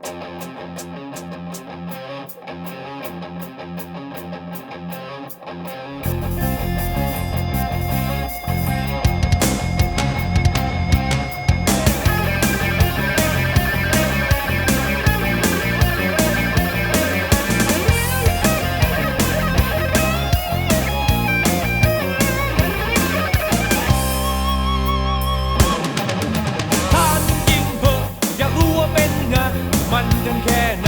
Thank you. มันกันแค่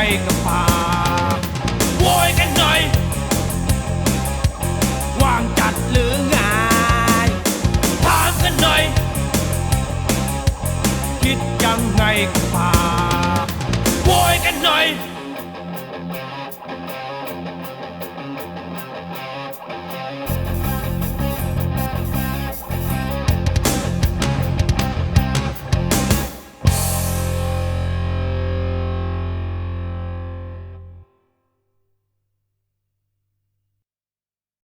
ว้กับปากโวยกันหน่อยวางจัดหรือไงถามกันหน่อย คิดยังไงกับปากโวยกันหน่อย